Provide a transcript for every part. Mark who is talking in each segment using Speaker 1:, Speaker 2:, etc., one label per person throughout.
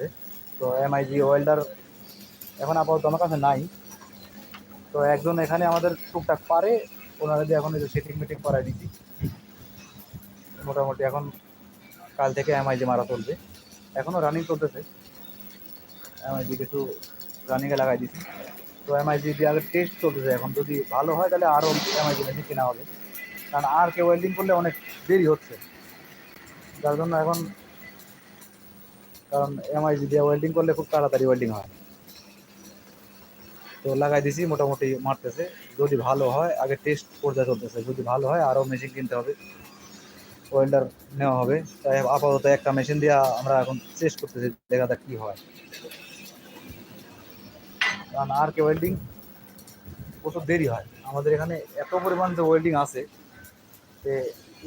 Speaker 1: চলতেছে তো MiG welder এখন আপাতত আমার কাছে নাই। তো একজন এখানে আমাদের টুকটাক পারে ওনারা দিয়ে এখন সেটিং মিটিং করাই দিচ্ছি। মোটামুটি এখন কাল থেকে এমআইজি মারা চলবে। এখনও রানিং চলতেছে। এমআইজি কিছু রানিংয়ে লাগাই দিচ্ছি তো এমআইজি দিয়ে আগে টেস্ট চলতেছে। এখন যদি ভালো হয়, তাহলে আরও এমআইজি মেশিন কেনা হবে। কারণ আর কে ওয়েল্ডিং করলে অনেক দেরি হচ্ছে। যার জন্য এখন কারণ এমআইজি দিয়ে ওয়েল্ডিং করলে খুব তাড়াতাড়ি ওয়েল্ডিং হয়। তো লাগাই দিছি, মোটামুটি মারতেছে। যদি ভালো হয়, আগে টেস্ট পর্যায়ে চলতেছে। যদি ভালো হয়, আরও মেশিন কিনতে হবে। ওয়েল্ডার নেওয়া হবে। তাই আপাতত একটা মেশিন দিয়ে আমরা এখন চেষ্টা করতেছি, দেখা যাক কী হয়। কারণ আর কে ওয়েল্ডিং প্রচুর দেরি হয়। আমাদের এখানে এত পরিমাণ যে ওয়েল্ডিং আছে যে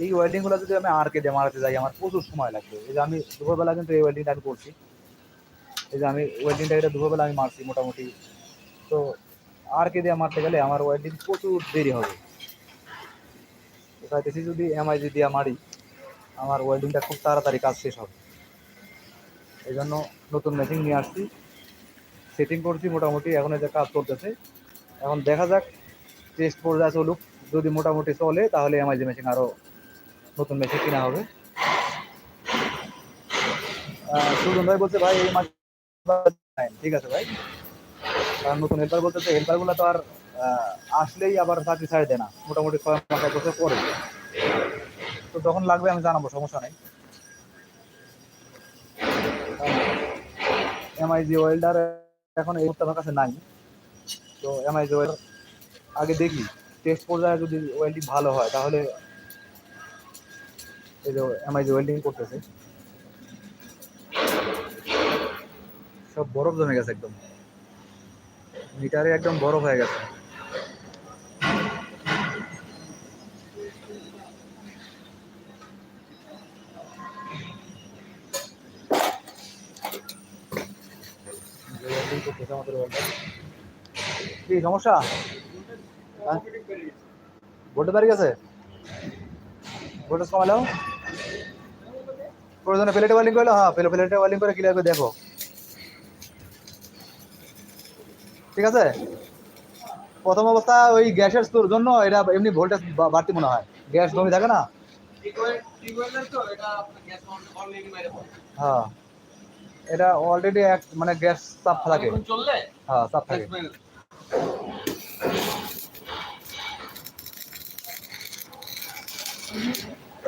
Speaker 1: এই ওয়েল্ডিংগুলো যদি আমি আর কে দিয়ে মারাতে যাই, আমার প্রচুর সময় লাগবে। এই যে আমি দুপুরবেলা কিন্তু এই ওয়েল্ডিংটা আমি করছি। এই যে আমি ওয়েল্ডিংটা এটা দুপুরবেলা আমি মারছি মোটামুটি। তো আর কে দিয়ে মারতে গেলে আমার ওয়েল্ডিং প্রচুর দেরি হবে। চাইতেছি যদি এমআইজি দিয়ে মারি, আমার ওয়েল্ডিংটা খুব তাড়াতাড়ি কাজ শেষ হবে। এই জন্য নতুন মেশিন নিয়ে আসছি। সেটিং করছি মোটামুটি, এখন যে কাজ চলতেছে। এখন দেখা যাক টেস্ট পর্যায়ে চলুক। যদি মোটামুটি চলে, তাহলে এমআইজি মেশিন আরও নতুন মেশিন কেনা হবে। সুজন ভাই বলছে, ভাই, এই মাস ঠিক আছে ভাই। কারণ নতুন হেল্পার বলতেছে হেল্পারগুলো তো আর আসলেই আবার চাকরি ছাড়ে দেয় না। মোটামুটি ছয় মাস, এক বছর পরে। তো যখন লাগবে আমি জানাব, সমস্যা নেই। এমআইজি ওয়েল্ডার এখন এই মুহূর্তে আমার কাছে নাই। তো এমআইজি ওয়েল্ডার আগে দেখি টেস্ট পর্যায়ে যদি ওয়েল্ডিং ভালো হয়, তাহলে এই যে এমআইজি ওয়েল্ডিং করতেছে। সব বরফ জমে গেছে একদম। মিটারে একদম বরফ হয়ে গেছে। কি সমস্যা? হ্যাঁ? ভোল্টেজ বাড়ি গেছে? ভোল্টেজ কমালেও প্রয়োজনে প্লেটে ওয়েল্ডিং করলে হ্যাঁ প্লেটে ওয়েল্ডিং করে ক্লিয়ার করে দেখো। ঠিক আছে? প্রথম অবস্থা ওই গ্যাসের জন্য এটা এমনি ভোল্টেজ বাড়তি মনে হয়। গ্যাস জমি থাকে না? হ্যাঁ। এটা অলরেডি এক মানে গ্যাস চাপ থাকে। হ্যাঁ চাপ থাকে।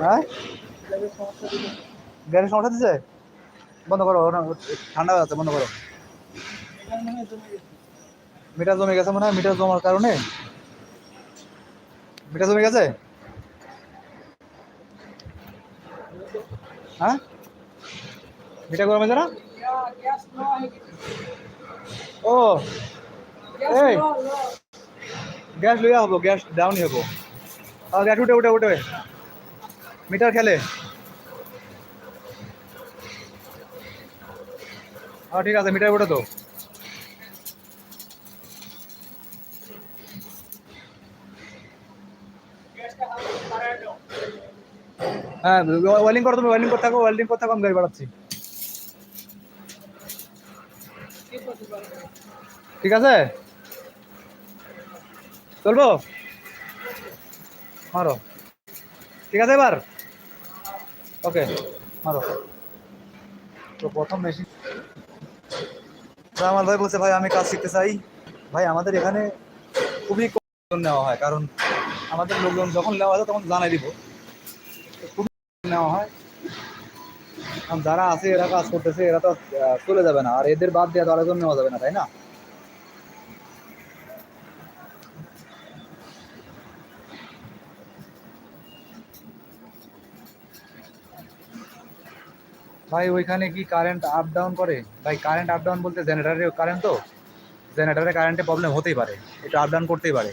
Speaker 1: হ্যাঁ? গ্যাসের সমস্যা দিচ্ছে বন্ধ করো ঠান্ডা হয়ে বন্ধ করো। মিটার জমে গেছে মনে হয়, মিটার জমার কারণে। মিটার জমে গেছে? হ্যাঁ? মিটার গরম হয়েছে না? ও, এই। গ্যাস লইয়া হব, গ্যাস ডাউনই হব। আর গ্যাস উঠে উঠে উঠে। মিটার খেলে। হ্যাঁ ঠিক আছে মিটার উঠে তো? হ্যাঁ ওয়েল্ডিং করো তুমি ওয়েল্ডিং করতে থাকো ওয়েল্ডিং করতে থাকো, আমি গাড়ি বাড়াচ্ছি। ঠিক আছে? চলবো? মারো। ঠিক আছে এবার? ওকে, মারো। তো প্রথম মেশিন আমার ভাই বলছে, ভাই, আমি কাজ শিখতে চাই। ভাই, আমাদের এখানে খুবই কম নেওয়া হয়, কারণ আমাদের লোকজন যখন নেওয়া যায় তখন জানাই দিব। খুবই নেওয়া হয়। কারণ যারা আছে, এরা কাজ করতেছে, এরা তো চলে যাবে না। আর এদের বাদ দেওয়া তো আরেকজন নেওয়া যাবে না, তাই না? ভাই, ওইখানে কি কারেন্ট আপ ডাউন করে? ভাই কারেন্ট আপ ডাউন বলতে জেনারেটারে কারেন্ট তো? জেনারেটারে কারেন্টে প্রবলেম হতেই পারে, একটু আপ ডাউন করতেই পারে।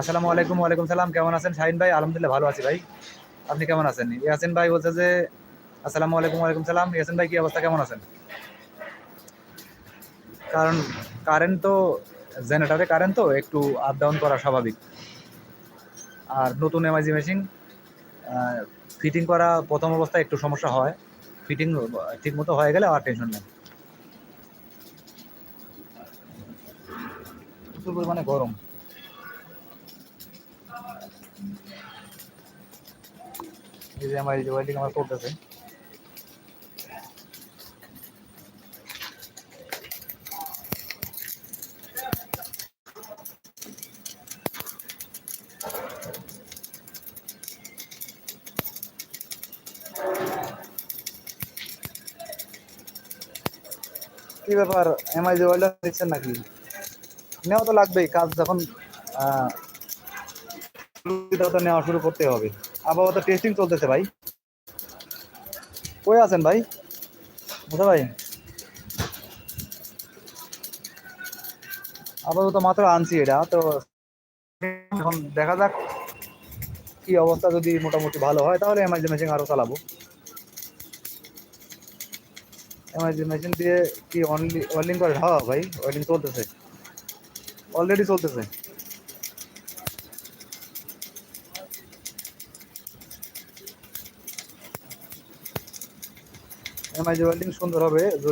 Speaker 1: আসসালামু আলাইকুম, ওয়ালাইকুম সালাম, কেমন আছেন? শাহিন ভাই, আলহামদুলিল্লাহ ভালো আছি ভাই। আপনি কেমন আছেন? ইয়াসিন ভাই বলছে যে, আসসালামু আলাইকুম, ওয়ালাইকুম সালাম। ইয়াসিন ভাই, কি অবস্থা? কেমন আছেন? কারণ কারেন্ট তো জেনারেটারে কারেন্ট তো, একটু আপ ডাউন করা স্বাভাবিক। আর নতুন এমআইজি মেশিন ফিটিং করা প্রথম অবস্থায় একটু সমস্যা হয়। ফিটিং ঠিকমতো হয়ে গেলে আর টেনশন নেই। প্রচুর পরিমাণে গরম। এই যে আমার এই যে ওয়েল্ডিং আমার করতেছে। কি ব্যাপার? এমআই যে ওয়েল্ডার দিচ্ছেন নাকি? নেওয়া তো লাগবেই, কাজ যখন নেওয়া শুরু করতে হবে। আপাতত টেস্টিং চলতেছে ভাই। কই আছেন ভাই? বুঝা ভাই? আপাতত মাত্র আনছি এটা, তো এখন দেখা যাক কি অবস্থা, যদি মোটামুটি ভালো হয়, তাহলে এমআইজি মেশিন আরও চালাবো। এমআইজি মেশিন দিয়ে কি অনলি ওয়েল্ডিং করে হ্যাঁ ভাই ওয়েল্ডিং চলতেছে। অলরেডি চলতেছে। এমআইজি ওয়েল্ডিং সুন্দর হবে